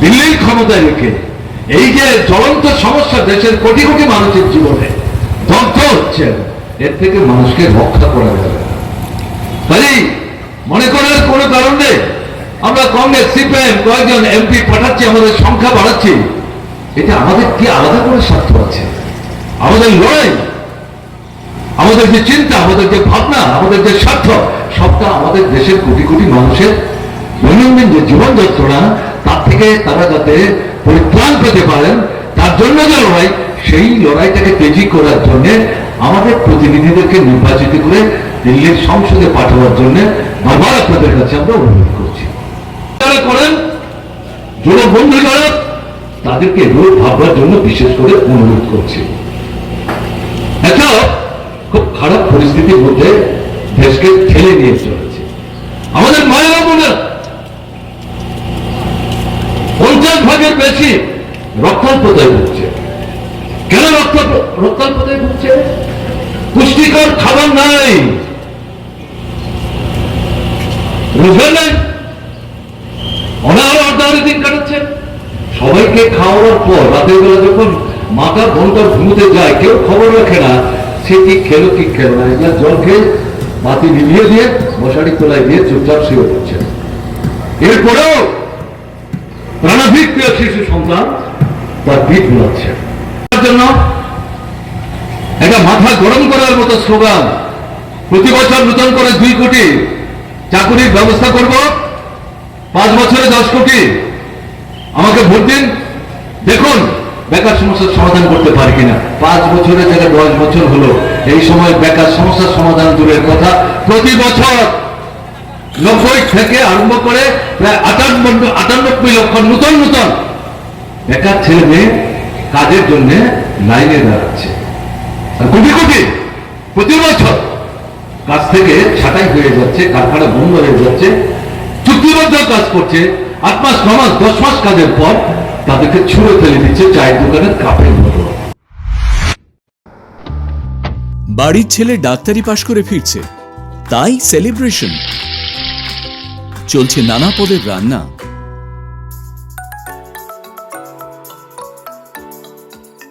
দিল্লির ক্ষমতায় রেখে এই যে জ্বলন্ত সমস্যা দেশের কোটি কোটি মানুষের জীবনে দগ্ধ হচ্ছে। এর থেকে মানুষকে রক্ষা করা যাবে। কাজেই মনে করার কোনো কারণ আমরা কংগ্রেস, সিপিএম, কয়েকজন এমপি পাঠাচ্ছি, আমাদের সংখ্যা বাড়াচ্ছি। এটা আমাদের কি আলাদা করে স্বার্থ আছে? আমাদের লড়াই, আমাদের যে চিন্তা, আমাদের যে ভাবনা, আমাদের যে স্বার্থ, সবটা আমাদের দেশের কোটি কোটি মানুষের দৈনন্দিন যে জীবন যন্ত্রণা তার থেকে তারা যাতে পরিত্রাণ পেতে পারেন, তার জন্য যে লড়াই সেই লড়াইটাকে তেজি করার জন্য আমাদের প্রতিনিধিদেরকে নির্বাচিত করে দিল্লির সংসদে পাঠানোর জন্য বারবার আপনাদের কাছে আমরা অনুরোধ করছি। যারা করেন যুব বন্ধু যারা, তাদেরকে এগুলো ভাববার জন্য বিশেষ করে অনুরোধ করছি। একটা খুব খারাপ পরিস্থিতির মধ্যে দেশকে ঠেলে নিয়ে চলেছে। আমাদের মায়েরা বোনেরা রক্তাল্পতায় ভুগছে। কেন রক্ত রক্তাল্পতায় ভুগছে? পুষ্টিকর খাবার নাই। সবাইকে খাওয়ানোর পর রাতের বেলা যখন মাথা ঘণ্টা যায়, কেউ খবর রাখে না, সে কি খেলো কি খেলো না। জল খেয়ে বাতি নিভিয়ে দিয়ে মশারি তোলায় দিয়ে চুপচাপ শুয়ে পড়ছে এরপরেও প্রাণাধিক শিশু সন্তান তার পিঠ বুলাচ্ছে। তার জন্য একটা মাথা গরম করার মতো স্লোগান প্রতি বছর নতুন করে দুই কোটি চাকুরির ব্যবস্থা করব। পাঁচ বছরে দশ কোটি। আমাকে ভোট দিন। দেখুন, বেকার সমস্যার সমাধান করতে পারি কিনা। পাঁচ বছরে জায়গায় দশ বছর হলো, এই সময় বেকার সমস্যার সমাধান দূরের কথা। প্রতি বছর নব্বই থেকে আরম্ভ করে প্রায় আটানব্বই আটানব্বই লক্ষ নতুন নতুন বেকার ছেলে মেয়ে কাজের জন্য লাইনে দাঁড়াচ্ছে। কোটি কোটি, প্রতি বছর কাজ থেকে ছাঁটাই হয়ে যাচ্ছে, কারখানা বন্ধ হয়ে যাচ্ছে, চুক্তিবদ্ধ কাজ করছে, আট মাস, ন মাস, দশ মাস কাজের পর তাদেরকে ছুঁড়ে ফেলে দিচ্ছে চায়ের দোকানের কাপের মতো বাড়ির ছেলে ডাক্তারি পাশ করে ফিরছে, তাই সেলিব্রেশন। চলছে নানা পদের রান্না।